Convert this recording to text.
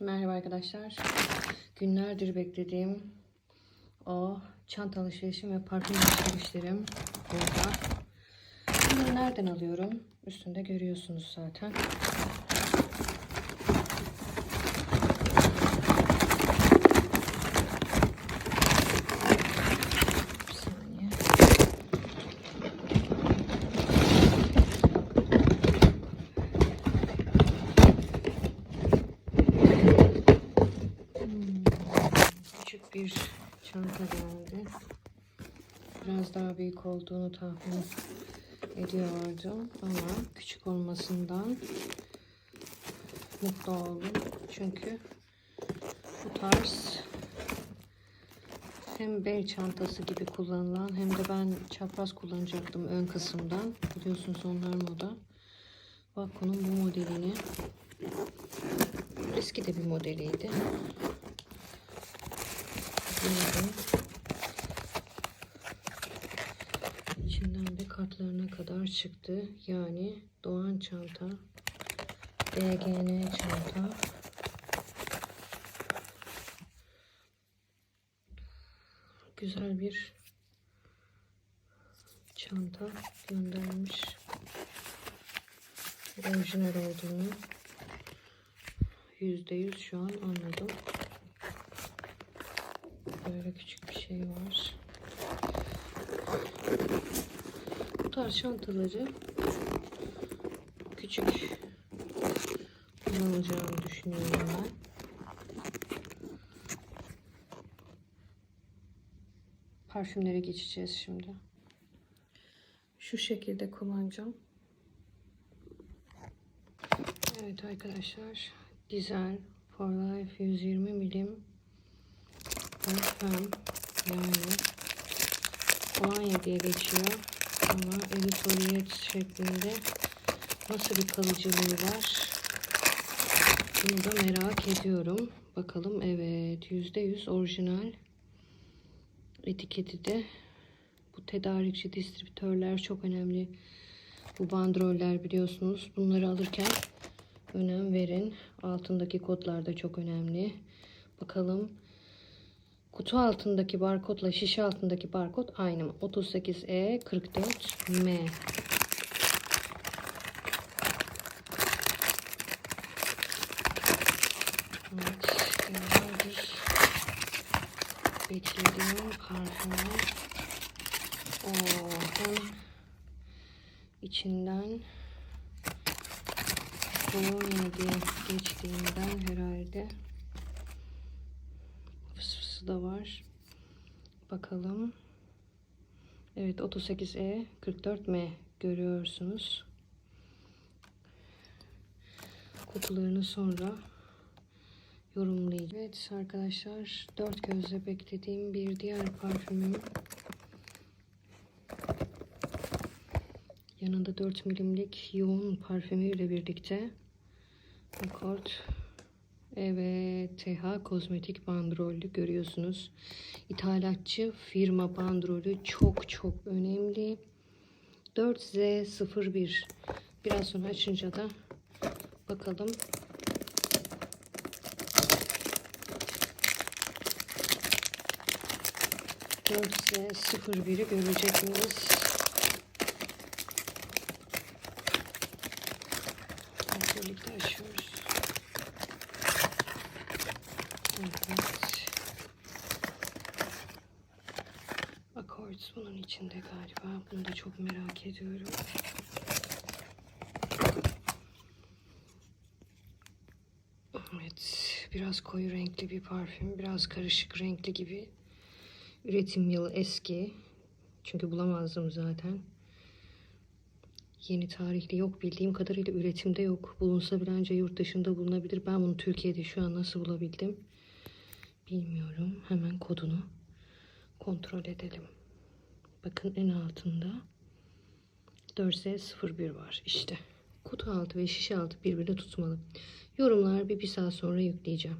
Merhaba arkadaşlar. Günlerdir beklediğim o çanta alışverişim ve parfüm alışverişlerim burada. Bunları nereden alıyorum? Üstünde görüyorsunuz zaten. Bir saniye. Küçük bir çanta geldi. Biraz daha büyük olduğunu tahmin ediyordum ama küçük olmasından mutlu oldum. Çünkü bu tarz hem bel çantası gibi kullanılan hem de ben çapraz kullanacaktım ön kısımdan. Biliyorsunuz onlar moda. Vakko'nun bu modelini eski de bir modeliydi. Buyurun. İçinden de kartlarına kadar çıktı. Yani Doğan çanta, DGN çanta, güzel bir çanta göndermiş. Orijinal olduğunu yüzde yüz şu an anladım. Böyle küçük bir şey var. Bu tarz çantaları küçük kullanacağımı düşünüyorum ben. Parfümlere geçeceğiz şimdi. Şu şekilde kullanacağım. Evet arkadaşlar. Dizel For Life 120 milim parfüm yani kolonya diye geçiyor. Ama editoriyet şeklinde nasıl bir kalıcılığı var? Bunu da merak ediyorum. Bakalım evet %100 orijinal etiketi de. Bu tedarikçi distribütörler çok önemli. Bu bandroller biliyorsunuz. Bunları alırken önem verin. Altındaki kodlar da çok önemli. Bakalım Kutu altındaki barkodla şişe altındaki barkod aynı mı? 38E 44M. Evet, yıllardır beklediğim parfümü. Hem içinden diye geçtiğinden herhalde fısfısı da var. Bakalım. Evet 38E 44M görüyorsunuz. Kutularını sonra yorumlayacağım. Evet arkadaşlar dört gözle beklediğim bir diğer parfümüm. Yanında 4 milimlik yoğun parfümüyle birlikte Accord Evet, TH Kozmetik bandrolü görüyorsunuz. İthalatçı firma bandrolü çok çok önemli. 4Z01. Biraz sonra açınca da bakalım. Dört Z 01'i görecek miyiz? Birlikte açıyoruz. Evet. Accords bunun içinde galiba. Bunu da çok merak ediyorum. Evet. Biraz koyu renkli bir parfüm. Biraz karışık renkli gibi. Üretim yılı eski. Çünkü bulamazdım zaten. Yeni tarihli yok. Bildiğim kadarıyla üretimde yok. Bulunsa bile ancak yurt dışında bulunabilir. Ben bunu Türkiye'de şu an nasıl bulabildim? Bilmiyorum. Hemen kodunu kontrol edelim. Bakın en altında 4Z01 var işte. Kutu altı ve şişe altı birbirine tutmalı. Yorumlar bir, bir saat sonra yükleyeceğim.